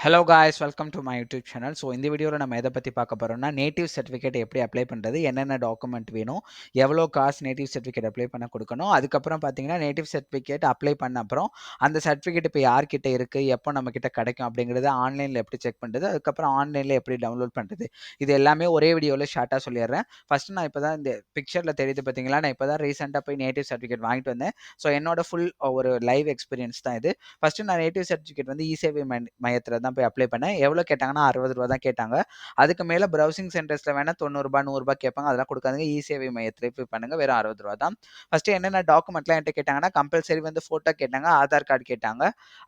Hello guys welcome to my YouTube channel so இந்த வீடியோவில் நம்ம எதை பற்றி பார்க்க போகிறோம்னா நேட்டிவ் சர்டிஃபிகேட் எப்படி அப்ளை பண்ணுறது என்னென்ன டாக்குமெண்ட் வேணும் எவ்வளோ காசு நேட்டிவ் சர்டிஃபிகேட் அப்ளை பண்ண கொடுக்கணும் அதுக்கப்புறம் பார்த்தீங்கன்னா நேட்டிவ் சர்டிஃபிகேட் அப்ளை பண்ண அப்புறம் அந்த சர்டிஃபிகேட் இப்போ யார்கிட்ட இருக்குது எப்போ நம்ம கிட்ட கிடைக்கும் அப்படிங்கிறத ஆன்லைனில் எப்படி செக் பண்ணுறது அதுக்கப்புறம் ஆன்லைனில் எப்படி டவுன்லோட் பண்ணுறது இது எல்லாமே ஒரே வீடியோவில் ஷார்ட்டாக சொல்லிடுறேன். ஃபஸ்ட்டு நான் இப்போ தான் இந்த பிக்சரில் தெரியுது பார்த்தீங்களா நான் இப்போ தான் ரீசெண்டாக போய் நேட்டிவ் சர்டிஃபிகேட் வாங்கிட்டு வந்தேன். ஸோ என்னோட ஃபுல் ஒரு லைவ் எக்ஸ்பீரியன்ஸ் தான் இது. ஃபஸ்ட்டு நான் நேட்டிவ் சர்டிஃபிகேட் வந்து இ சேவை மையத்தில் தான் போய் அப்ளை பண்ணேன். எவ்வளோ கேட்டாங்கன்னா அறுபது ரூபா தான் கேட்டாங்க. அதுக்கு மேலே ப்ரௌசிங் சென்டர்ஸில் வேணால் தொண்ணூறுபா நூறுரூபா கேட்பாங்க. அதெல்லாம் கொடுக்காதுங்க. இ சேவை மையத்தில் போய் பண்ணுங்க. வெறும் அறுபது ரூபா தான். ஃபஸ்ட்டு என்னென்ன டாக்குமெண்ட்லாம் என்கிட்ட கேட்டாங்கன்னா கம்பல்சரி வந்து ஃபோட்டோ கேட்டாங்க ஆதார் கார்டு கேட்டாங்க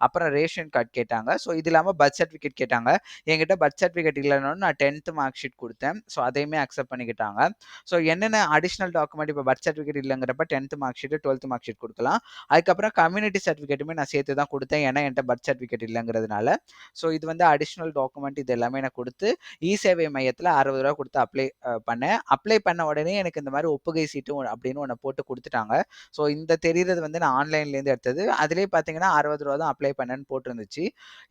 அப்புறம் ரேஷன் கார்டு கேட்டாங்க. ஸோ இது இல்லாமல் பர்த் சர்டிஃபிகேட் கேட்டாங்க. என்கிட்ட பர்த் சர்டிஃபிகேட் இல்லைன்னு நான் டென்த்து மார்க் ஷீட் கொடுத்தேன். ஸோ அதையுமே அக்செப்ட் பண்ணிக்கிட்டாங்க. ஸோ என்னென்ன அடிஷ்னல் டாக்குமெண்ட் இப்போ birth certificate இல்லைங்கிறப்ப tenth mark sheet twelfth mark sheet கொடுக்கலாம். அதுக்கப்புறம் கம்யூனிட்டி சர்டிஃபிகேட்டுமே நான் சேர்த்து தான் கொடுத்தேன். ஏன்னா என்கிட்ட பர்த் சர்டிஃபிகேட் இல்லைங்கிறதுனால. ஸோ இது வந்து அடிஷ்னல் டாக்குமெண்ட் இது எல்லாமே நான் கொடுத்து இ சேவை மையத்தில் அறுபது ரூபா கொடுத்து அப்ளை பண்ணேன். அப்ளை பண்ண உடனே எனக்கு இந்த மாதிரி ஒப்புகை சீட்டு அப்படின்னு ஒன்று போட்டு கொடுத்துட்டாங்க. ஸோ இந்த தெரிகிறது வந்து நான் ஆன்லைன்லேருந்து எடுத்தது. அதிலே பார்த்தீங்கன்னா அறுபது ரூபா தான் அப்ளை பண்ணேன்னு போட்டிருந்துச்சு.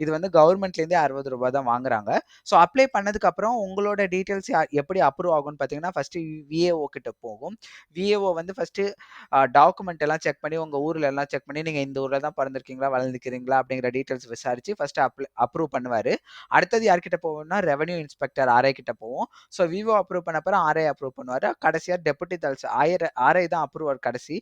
இது வந்து கவர்மெண்ட்லேருந்தே அறுபது ரூபா தான் வாங்குறாங்க. ஸோ அப்ளை பண்ணதுக்கப்புறம் உங்களோட டீட்டெயில்ஸ் எப்படி அப்ரூவ் ஆகும்னு பார்த்தீங்கன்னா ஃபஸ்ட்டு விஏஓ கிட்ட போகும். விஏஓ வந்து ஃபஸ்ட்டு டாக்குமெண்ட் எல்லாம் செக் பண்ணி உங்கள் ஊரில் எல்லாம் செக் பண்ணி நீங்கள் இந்த ஊரில் தான் பிறந்திருக்கீங்களா வளர்ந்துக்கிறீங்களா அப்படிங்கிற டீட்டெயில்ஸ் விசாரிச்சு ஃபஸ்ட்டு அப்ளை அப்ரூவ் பண்ணுவார். அடுத்தது யார்கிட்ட போவோம்னா ரெவன்யூ இன்ஸ்பெக்டர் ஆர்ஐ கிட்ட போவோம். ஸோ விவோ அப்ரூவ் பண்ண அப்புறம் ஆர்ஐ அப்ரூவ் பண்ணுவார். கடைசியாக டெபுட்டி தல்ஸ் ஆயர் ஆர்ஐ தான் அப்ரூவர் கடைசி.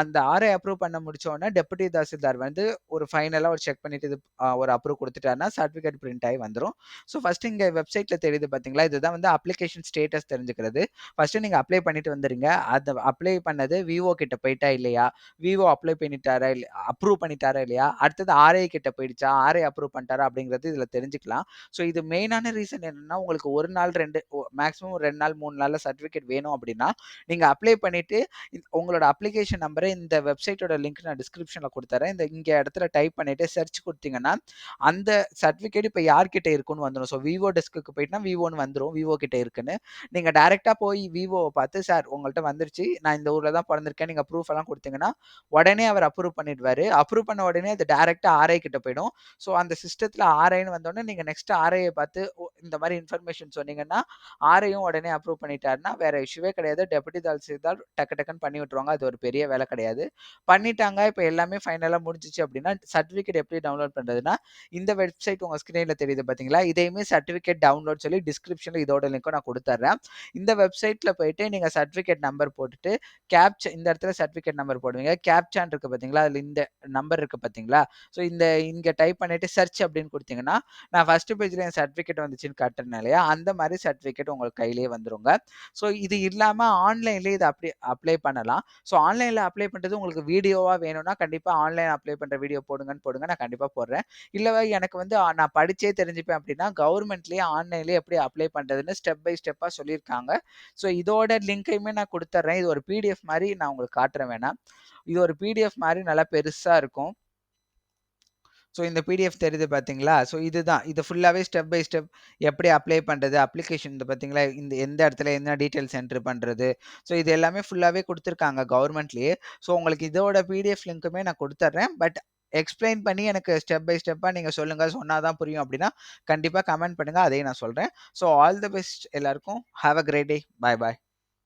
அந்த ஆர்ஐ அப்ரூவ் பண்ண முடிச்சோடனே டெபுட்டி தாசில்தார் வந்து ஒரு ஃபைனலாக ஒரு செக் பண்ணிட்டு இது ஒரு அப்ரூவ் கொடுத்துட்டாருன்னா சர்டிஃபிகேட் பிரிண்ட் ஆகி வந்துடும் ஸோ ஃபஸ்ட்டு இங்கே வெப்சைட்டில் தெரியுது பார்த்தீங்களா இதுதான் வந்து அப்ளிகேஷன் ஸ்டேட்டஸ் தெரிஞ்சுக்கிறது. ஃபஸ்ட்டு நீங்கள் அப்ளை பண்ணிட்டு வந்துடுங்க அதை அப்ளை பண்ணது விவோ கிட்ட போயிட்டா இல்லையா? விவோ அப்ளை பண்ணிட்டாரா இல்லை அப்ரூவ் பண்ணிட்டாரா இல்லையா? அடுத்தது ஆர்ஐ கிட்ட போயிடுச்சா? ஆர்ஐ அப்ரூவ் பண்ணிட்டாரா அப்படிங்கிறது இதில் தெரிஞ்சுக்கலாம். ஸோ இது மெயினான ரீசன் என்னென்னா உங்களுக்கு ஒரு நாள் ரெண்டு மேக்ஸிமம் ரெண்டு நாள் மூணு நாளில் சர்டிஃபிகேட் வேணும் அப்படின்னா நீங்கள் அப்ளை பண்ணிவிட்டு உங்களோட அப்ளிகேஷன் நம்பர் இந்த வெப்சைட்டோட லிங்க் நான் டிஸ்கிரிப்ஷனில் கொடுத்துறேன். இந்த இங்கே இடத்துல டைப் பண்ணிவிட்டு சர்ச் கொடுத்தீங்கன்னா அந்த சர்டிஃபிகேட் இப்போ யார்கிட்ட இருக்குன்னு வந்துடும் ஸோ விவோ டெஸ்க்கு போயிட்டுனா விவோன்னு வந்துடும் விவோ கிட்ட இருக்குன்னு. நீங்கள் டேரெக்டாக போய் விவோவை பார்த்து சார் உங்கள்கிட்ட வந்துருச்சு. நான் இந்த ஊரில் தான் பிறந்திருக்கேன். நீங்கள் ப்ரூஃப் எல்லாம் கொடுத்தீங்கன்னா உடனே அவர் அப்ரூவ் பண்ணிடுவார். அப்ரூவ் பண்ண உடனே அது டேரெக்டாக ஆர்ஐ கிட்ட போயிடும். ஸோ அந்த சிஸ்டத்தில் ஆர்ஐன்னு வந்தோடனே நீங்கள் நெக்ஸ்ட் ஆர்ஐயை பார்த்து இந்த மாதிரி இன்ஃபர்மேஷன் சொன்னீங்கன்னா ஆரையும் உடனே அப்ரூவ் பண்ணிட்டாருன்னா வேற இஷ்யூவே கிடையாது. டெபுட்டி தாசில்தார் டக்கு டக்குன்னு பண்ணி விட்டுருவாங்க. அது ஒரு பெரிய வேலை கிடையாது. பண்ணிட்டாங்க. இப்போ எல்லாமே ஃபைனலாக முடிஞ்சிச்சு அப்படின்னா சர்டிஃபிகேட் எப்படி டவுன்லோட் பண்ணுறதுன்னா இந்த வெப்சைட் உங்கள் ஸ்க்ரீனில் தெரியுது பார்த்தீங்களா இதையுமே சர்டிஃபிகேட் டவுன்லோட் சொல்லி டிஸ்கிரிப்ஷனில் இதோட லிங்க்கும் நான் கொடுத்துட்றேன் இந்த வெப்சைட்டில் போயிட்டு நீங்கள் சர்டிஃபிகேட் நம்பர் போட்டுட்டு கேப்ச் இந்த இடத்துல சர்டிஃபிகேட் நம்பர் போடுவீங்க. கேப்சான் இருக்குது பார்த்தீங்களா அதில் இந்த நம்பர் இருக்குது பார்த்தீங்களா ஸோ இந்த இங்கே டைப் பண்ணிவிட்டு சர்ச் அப்படின்னு கொடுத்தீங்கன்னா நான் ஃபஸ்ட்டு பேஜில் என் சர்டிஃபிகேட் வந்துச்சுன்னு காட்டுறேன் இல்லையா? அந்த மாதிரி சர்டிஃபிகேட் உங்களுக்கு கையிலேயே வந்துருங்க. ஸோ இது இல்லாமல் ஆன்லைன்லேயே இதை அப்படி அப்ளை பண்ணலாம். ஸோ ஆன்லைனில் அப்ளை பண்ணுறது உங்களுக்கு வீடியோவாக வேணும்னா கண்டிப்பாக ஆன்லைன் அப்ளை பண்ணுற வீடியோ போடுங்கன்னு போடுங்க. நான் கண்டிப்பாக போடுறேன். இல்லை எனக்கு வந்து நான் படித்தே தெரிஞ்சுப்பேன் அப்படின்னா கவர்மெண்ட்லேயே ஆன்லைன்லேயே எப்படி அப்ளை பண்ணுறதுன்னு ஸ்டெப் பை ஸ்டெப்பாக சொல்லியிருக்காங்க. ஸோ இதோட லிங்க்கையுமே நான் கொடுத்துட்றேன். இது ஒரு பிடிஎஃப் மாதிரி நான் உங்களுக்கு காட்டுறேன் வேணாம் இது ஒரு பிடிஎஃப் மாதிரி நல்லா பெருசாக இருக்கும். ஸோ இந்த பிடிஎஃப் தெரியுது பார்த்தீங்களா ஸோ இதுதான். இது ஃபுல்லாகவே ஸ்டெப் பை ஸ்டெப் எப்படி அப்ளை பண்ணுறது அப்ளிகேஷன் இந்த பார்த்தீங்களா இந்த எந்த இடத்துல என்ன டீட்டெயில்ஸ் என்ட்ரு பண்ணுறது ஸோ இது எல்லாமே ஃபுல்லாகவே கொடுத்துருக்காங்க கவர்மெண்ட்லேயே ஸோ உங்களுக்கு இதோட பிடிஎஃப் லிங்க்குமே நான் கொடுத்துட்றேன் பட் எக்ஸ்பிளைன் பண்ணி எனக்கு ஸ்டெப் பை ஸ்டெப்பாக நீங்கள் சொல்லுங்கள் சொன்னால் தான் புரியும் அப்படின்னா கண்டிப்பாக கமெண்ட் பண்ணுங்கள் அதையும் நான் சொல்கிறேன் ஸோ ஆல் தி பெஸ்ட் எல்லாருக்கும். Have a great day bye bye